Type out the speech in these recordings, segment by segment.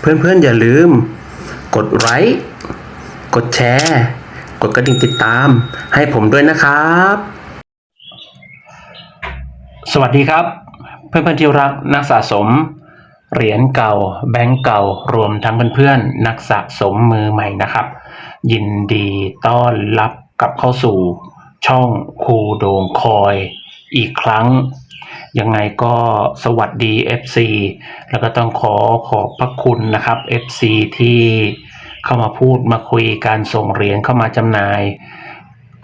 เพื่อนๆอย่าลืม กดไลค์กดแชร์ กดกระดิ่งติดตาม ให้ผมด้วยนะครับ สวัสดีครับ เพื่อนๆที่รักนักสะสม เหรียญเก่า แบงก์เก่ารวมทั้งเพื่อนๆนักสะสมมือใหม่นะครับ ยินดีต้อนรับกลับเข้าสู่ช่องคูโดงคอย อีกครั้ง ยังไงก็สวัสดี FC แล้วก็ต้องขอขอบพระคุณนะครับ FC ที่เข้ามาพูดมาคุยการส่งเหรียญเข้ามาจำหน่าย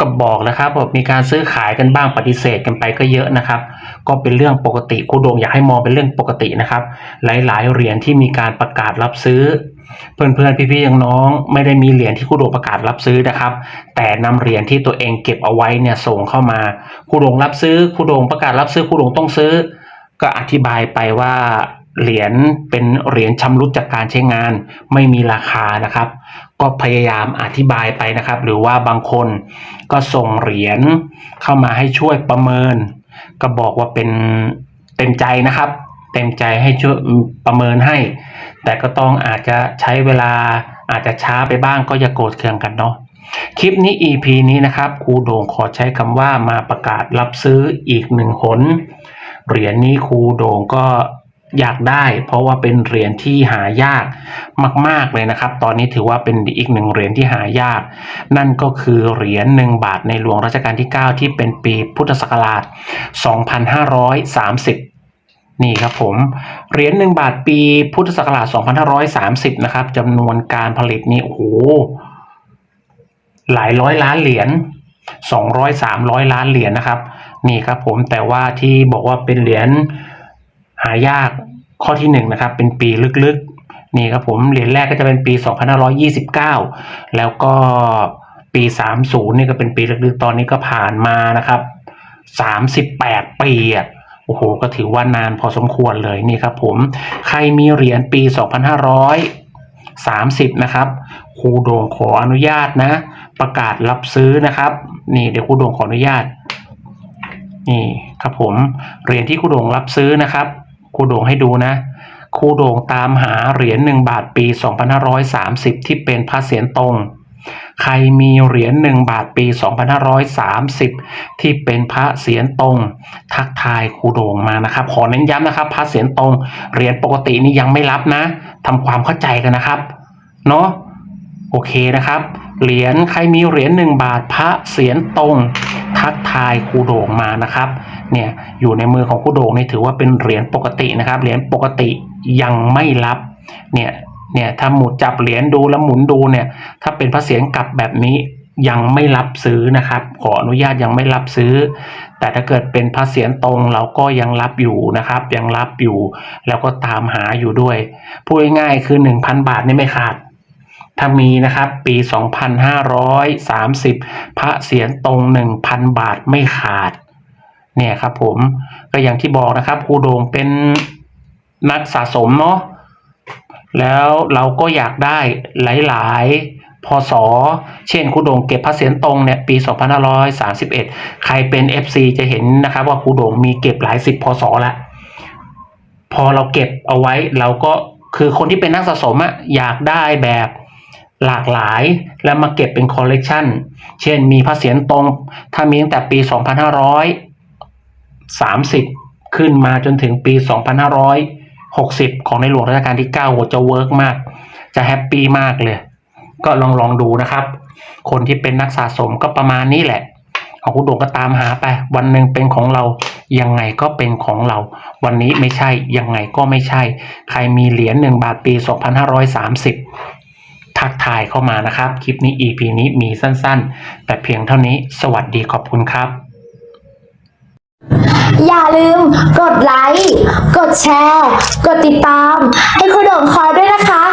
ก็บอกนะครับว่ามีการซื้อขายกันบ้างปฏิเสธกันไปก็เยอะนะครับ ก็เป็นเรื่องปกติครูโดงอยากให้มองเป็นเรื่องปกตินะครับ หลายๆเหรียญที่มีการประกาศรับซื้อ เพื่อนๆ พี่ๆ น้องๆ ไม่ได้มีเหรียญที่ครูโดวงประกาศรับซื้อนะครับ แต่นำเหรียญที่ตัวเองเก็บเอาไว้เนี่ยส่งเข้ามาครูโดวงรับซื้อครูโดวงประกาศรับซื้อครูโดวงต้องซื้อ ก็อธิบายไปว่าเหรียญเป็นเหรียญชำรุดจากการใช้งานไม่มีราคานะครับ ก็พยายามอธิบายไปนะครับ หรือว่าบางคนก็ส่งเหรียญเข้ามาให้ช่วยประเมิน ก็บอกว่าเป็นเต็มใจนะครับ เต็มใจให้ช่วยประเมินให้ แต่ก็ต้องอาจจะใช้เวลาอาจจะช้าไปบ้างก็อย่าโกรธเคืองกันเนาะคลิปนี้ EP นี้นะครับครูโด่งขอใช้คำว่ามาประกาศรับซื้ออีกหนึ่งหนเหรียญนี้ครูโด่งก็อยากได้เพราะว่าเป็นเหรียญที่หายากมาก ๆ เลยนะครับ ตอนนี้ถือว่าเป็นอีกหนึ่งเหรียญที่หายาก นั่นก็คือเหรียญหนึ่งบาทในหลวงรัชกาลที่ 9 ที่เป็นปีพุทธศักราช 2530 นี่ครับผมเหรียญหนึ่งบาทปีพุทธศักราช 2530 นะครับจำนวนการผลิตนี่โอ้โหหลายร้อยล้านเหรียญสองร้อยสามร้อยล้านเหรียญนะครับ นี่ครับผมแต่ว่าที่บอกว่าเป็นเหรียญหายากข้อที่หนึ่งนะครับเป็นปีลึกๆนี่ครับผมเหรียญแรกก็จะเป็นปี 2529 แล้วก็ปี 30 นี่ก็เป็นปีลึกๆตอนนี้ก็ผ่านมานะครับ 38 ปีอะ โอ้โหก็ถือว่านานพอสมควรเลยนี่ครับผมใครมีเหรียญปี 2530 นะครับครูโด่งขออนุญาตนะ ประกาศรับซื้อนะครับ นี่เดี๋ยวครูโด่งขออนุญาต นี่ครับผมเหรียญที่ครูโด่งรับซื้อนะครับครูโด่งให้ดูนะครูโด่งตามหาเหรียญหนึ่งบาทปี 2530 ที่เป็นพระเศียรตรง ใครมีเหรียญหนึ่งบาทปี 2530 ที่เป็นพระเศียรตรง ทักทายครูโด่งมานะครับ ขอเน้นย้ำนะครับ พระเศียรตรงเหรียญปกตินี่ยังไม่รับนะทำความเข้าใจกันนะครับเนาะโอเคนะครับ เหรียญใครมีเหรียญหนึ่งบาทพระเสียรตรง ทักทายครูโด่งมานะครับเนี่ยอยู่ในมือของครูโด่งนี่ถือว่าเป็นเหรียญปกตินะครับเหรียญปกติยังไม่รับเนี่ย เนี่ยถ้าหมุดจับเหรียญดูแล้วหมุนดูเนี่ย ถ้าเป็นพระเสียรกลับแบบนี้ยังไม่รับซื้อนะครับ ขออนุญาตยังไม่รับซื้อ แต่ถ้าเกิดเป็นพระเสียรตรงเราก็ยังรับอยู่นะครับ ยังรับอยู่ แล้วก็ตามหาอยู่ด้วยพูดง่ายๆคือ 1,000 บาทนี่ไม่ขาด ถ้ามีนะครับปี 2530 พระเสียรตรง 1,000 บาทไม่ขาด เนี่ยครับผมก็อย่างที่บอกนะครับครูโดงเป็นนักสะสมเนาะ แล้วเราก็อยากได้หลายๆ พศ เช่นครูโดงเก็บพระเสียรตรงเนี่ยปี 2531 ใครเป็น FC จะเห็นนะครับว่าครูโดงมีเก็บหลายสิบพศละพอเราเก็บเอาไว้เราก็คือคนที่เป็นนักสะสมอะอยากได้แบบหลากหลายแล้วมาเก็บเป็นคอลเลกชันเช่นมีพระเศียรตรง ถ้ามีตั้งแต่ปี 2530 ขึ้นมาจนถึงปี 2500 60 ของในหลวงรัชกาลที่9โหจะเวิร์กมาก จะแฮปปี้มากเลย ก็ลองลองดูนะครับ คนที่เป็นนักสะสมก็ประมาณนี้แหละของคุณโด่งก็ตามหาไป วันหนึ่งเป็นของเรายังไงก็เป็นของเรา วันนี้ไม่ใช่ยังไงก็ไม่ใช่ ใครมีเหรียญหนึ่งบาทปี 2530 ทักทายเข้ามานะครับ คลิปนี้ EP นี้มีสั้นๆ แต่เพียงเท่านี้สวัสดีขอบคุณครับ อย่าลืมกดไลค์ กดแชร์ กดติดตาม ให้คุณด่งคอยด้วยนะคะ